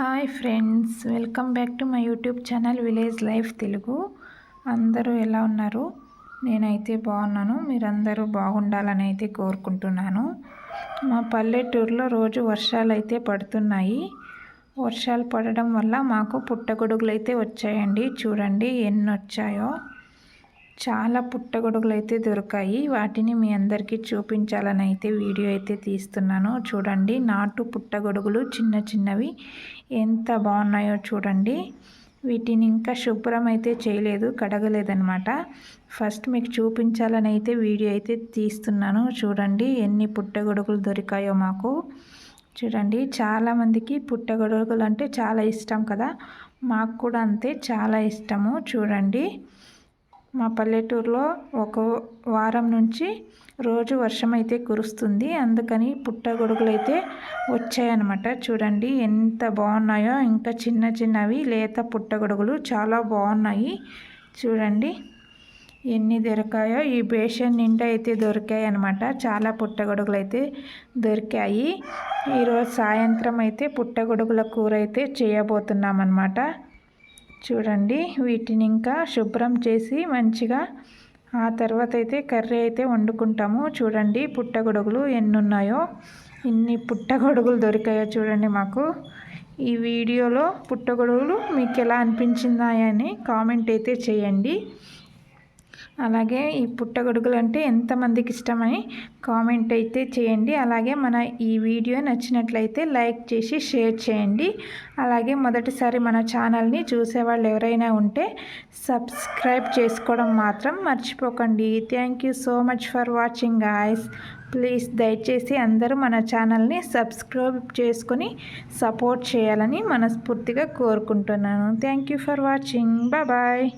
Hi friends welcome back to my YouTube channel village life Telugu. అందరూ ఎలా ఉన్నారు? నేనైతే బాగున్నాను. మీరందరూ బాగుండాలని అయితే కోరుకుంటున్నాను. మా పల్లెటూరులో రోజు వర్షాలు అయితే పడుతున్నాయి. వర్షాలు పడడం వల్ల మాకు పుట్టగొడుగులు అయితే వచ్చాయండి. చూడండి ఎన్ని వచ్చాయో చాలా పుట్టగొడుగులు అయితే దొరికాయి. వాటిని మీ అందరికీ చూపించాలని అయితే వీడియో అయితే తీస్తున్నాను. చూడండి నాటు పుట్టగొడుగులు చిన్న చిన్నవి. ఎంత బాగున్నాయో చూడండి. వీటిని ఇంకా శుభ్రం అయితే చేయలేదు కడగలేదనమాట ఫస్ట్ మీకు చూపించాలని అయితే వీడియో అయితే తీస్తున్నాను. చూడండి ఎన్ని పుట్టగొడుగులు దొరికాయో మాకు. చూడండి చాలామందికి పుట్టగొడుగులు అంటే చాలా ఇష్టం కదా. మాకు కూడా అంతే చాలా ఇష్టము. చూడండి. మా పల్లెటూరులో ఒక వారం నుంచి రోజు వర్షం అయితే కురుస్తుంది. అందుకని పుట్టగొడుగులు అయితే వచ్చాయన్నమాట. చూడండి ఎంత బాగున్నాయో. ఇంకా చిన్న చిన్నవి లేత పుట్టగొడుగులు చాలా బాగున్నాయి. చూడండి ఎన్ని దొరికాయో. ఈ బేషన్ నిండా అయితే దొరికాయి అనమాట చాలా పుట్టగొడుగులు అయితే దొరికాయి. ఈరోజు సాయంత్రం అయితే పుట్టగొడుగుల కూర అయితే చేయబోతున్నాం అనమాట చూడండి. వీటిని ఇంకా శుభ్రం చేసి మంచిగా ఆ తర్వాత అయితే కర్రీ అయితే వండుకుంటాము. చూడండి పుట్టగొడుగులు ఎన్ని ఉన్నాయో ఇన్ని పుట్టగొడుగులు దొరికాయో చూడండి మాకు. ఈ వీడియోలో పుట్టగొడుగులు మీకు ఎలా అనిపించిందాయని కామెంట్ అయితే చేయండి. అలాగే ఈ పుట్టగొడుగులు అంటే ఎంతమందికి ఇష్టమని కామెంట్ అయితే చేయండి. అలాగే మన ఈ వీడియో నచ్చినట్లయితే లైక్ చేసి షేర్ చేయండి. అలాగే మొదటిసారి మన ఛానల్ని చూసేవాళ్ళు ఎవరైనా ఉంటే సబ్స్క్రైబ్ చేసుకోవడం మాత్రం మర్చిపోకండి. Thank you so much for watching guys please దయచేసి అందరూ మన ఛానల్ని సబ్స్క్రైబ్ చేసుకొని సపోర్ట్ చేయాలని మనస్ఫూర్తిగా కోరుకుంటున్నాను. Thank you for watching bye